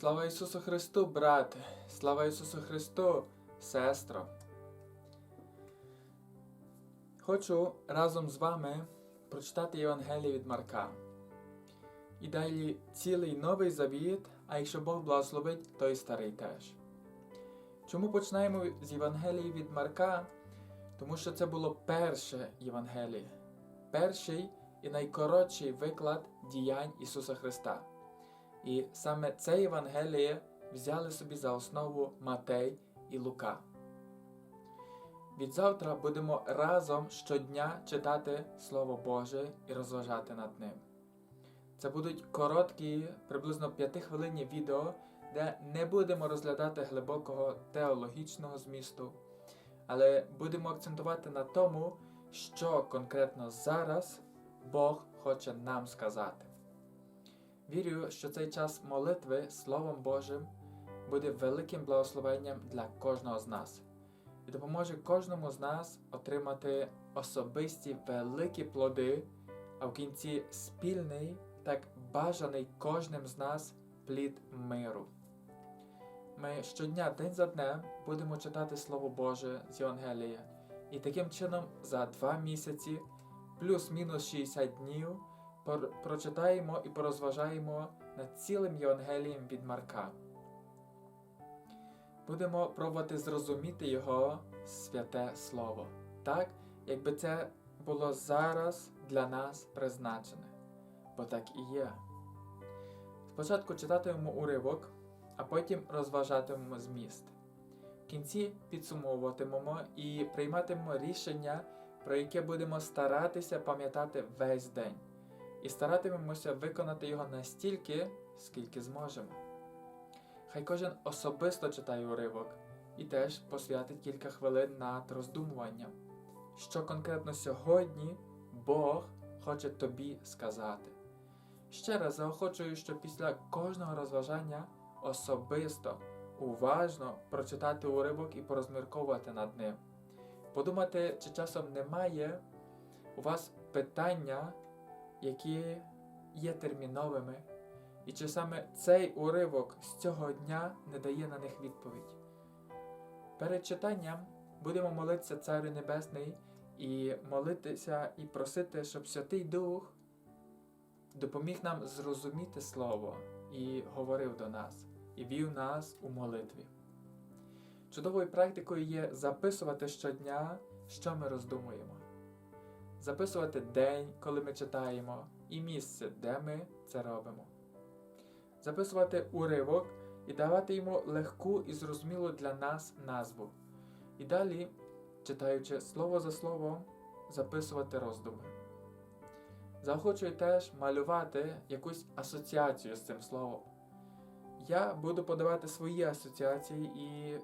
Слава Ісусу Христу, брате! Слава Ісусу Христу, сестро! Хочу разом з вами прочитати Євангеліє від Марка. І далі цілий новий завіт, а якщо Бог благословить, то і старий теж. Чому починаємо з Євангелії від Марка? Тому що це було перше Євангеліє, перший і найкоротший виклад діянь Ісуса Христа. І саме це Євангеліє взяли собі за основу Матей і Лука. Відзавтра будемо разом щодня читати Слово Боже і розважати над ним. Це будуть короткі, приблизно 5-хвилинні відео, де не будемо розглядати глибокого теологічного змісту, але будемо акцентувати на тому, що конкретно зараз Бог хоче нам сказати. Вірю, що цей час молитви Словом Божим буде великим благословенням для кожного з нас і допоможе кожному з нас отримати особисті великі плоди, а в кінці спільний, так бажаний кожним з нас плід миру. Ми щодня, день за днем, будемо читати Слово Боже з Євангелія, і таким чином за два місяці, плюс-мінус 60 днів, прочитаємо і порозважаємо над цілим Євангелієм від Марка. Будемо пробувати зрозуміти його святе Слово, так, якби це було зараз для нас призначене, бо так і є. Спочатку читатимемо уривок, а потім розважатимемо зміст. В кінці підсумовуватимемо і прийматимемо рішення, про яке будемо старатися пам'ятати весь день, і старатимемося виконати його настільки, скільки зможемо. Хай кожен особисто читає уривок і теж посвятить кілька хвилин над роздумуванням, що конкретно сьогодні Бог хоче тобі сказати. Ще раз заохочую, що після кожного розважання особисто, уважно прочитати уривок і порозмірковувати над ним. Подумати, чи часом немає у вас питання, які є терміновими, і чи саме цей уривок з цього дня не дає на них відповідь. Перед читанням будемо молитися Царю Небесний і молитися і просити, щоб Святий Дух допоміг нам зрозуміти Слово і говорив до нас, і вів нас у молитві. Чудовою практикою є записувати щодня, що ми роздумуємо, записувати день, коли ми читаємо, і місце, де ми це робимо записувати уривок і давати йому легку і зрозумілу для нас назву. І далі, читаючи слово за словом, записувати роздуми. Заохочую теж малювати якусь асоціацію з цим словом. Я буду подавати свої асоціації і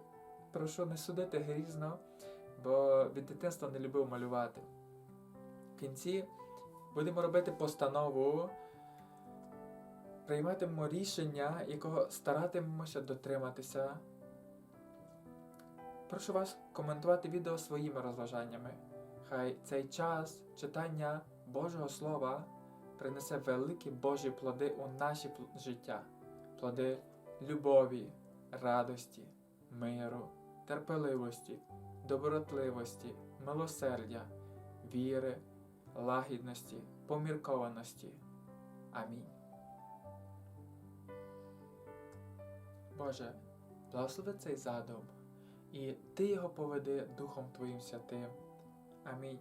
прошу не судити грізно, бо від дитинства не любив малювати. Кінці будемо робити постанову прийматимемо рішення, якого старатимемося дотриматися. Прошу вас коментувати відео своїми розважаннями. Хай цей час читання Божого Слова принесе великі Божі плоди у наші життя, плоди любові, радості, миру, терпеливості, добротливості, милосердя, віри, лагідності, поміркованості. Амінь. Боже, благослови цей задум, і Ти його поведи Духом Твоїм Святим. Амінь.